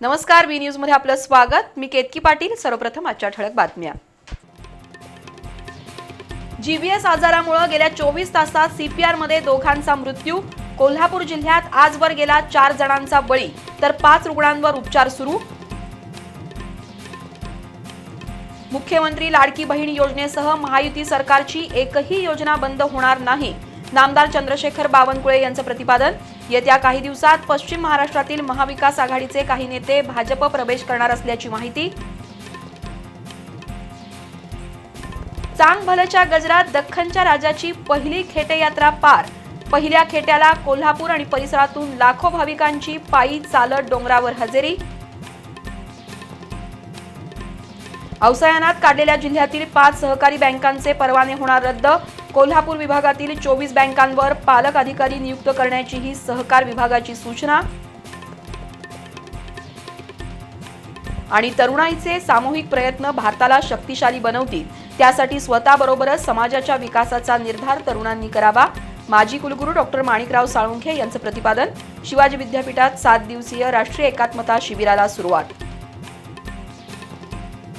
नमस्कार बी न्यूजमध्ये आपलं स्वागत. मी केतकी पाटील सर्वप्रथम आजच्या ठळक बातम्या. जीबीएस आजारामुळे गेल्या चोवीस तासात सीपीआरमध्ये दोघांचा मृत्यू. कोल्हापूर जिल्ह्यात आजवर गेला चार जणांचा बळी तर पाच रुग्णांवर उपचार सुरू. मुख्यमंत्री लाडकी बहीण योजनेसह महायुती सरकारची एकही योजना बंद होणार नाही. नामदार चंद्रशेखर बावनकुळे यांचं प्रतिपादन. येत्या काही दिवसात पश्चिम महाराष्ट्रातील महाविकास आघाडीचे काही नेते भाजप प्रवेश करणार असल्याची माहिती. चांग भलच्या गजरात दख्खनच्या राजाची पहिली खेटे यात्रा पार. पहिल्या खेट्याला कोल्हापूर आणि परिसरातून लाखो भाविकांची पायी चालत डोंगरावर हजेरी. अवसायनात काढलेल्या जिल्ह्यातील पाच सहकारी बँकांचे परवाने होणार रद्द. कोल्हापूर विभागातील चोवीस बँकांवर पालक अधिकारी नियुक्त करण्याचीही सहकार विभागाची सूचना. आणि तरुणाईचे सामूहिक प्रयत्न भारताला शक्तिशाली बनवतील. त्यासाठी स्वतःबरोबरच समाजाच्या विकासाचा निर्धार तरुणांनी करावा. माजी कुलगुरू डॉक्टर माणिकराव साळुंखे यांचं प्रतिपादन. शिवाजी विद्यापीठात सात दिवसीय राष्ट्रीय एकात्मता शिबिराला सुरुवात.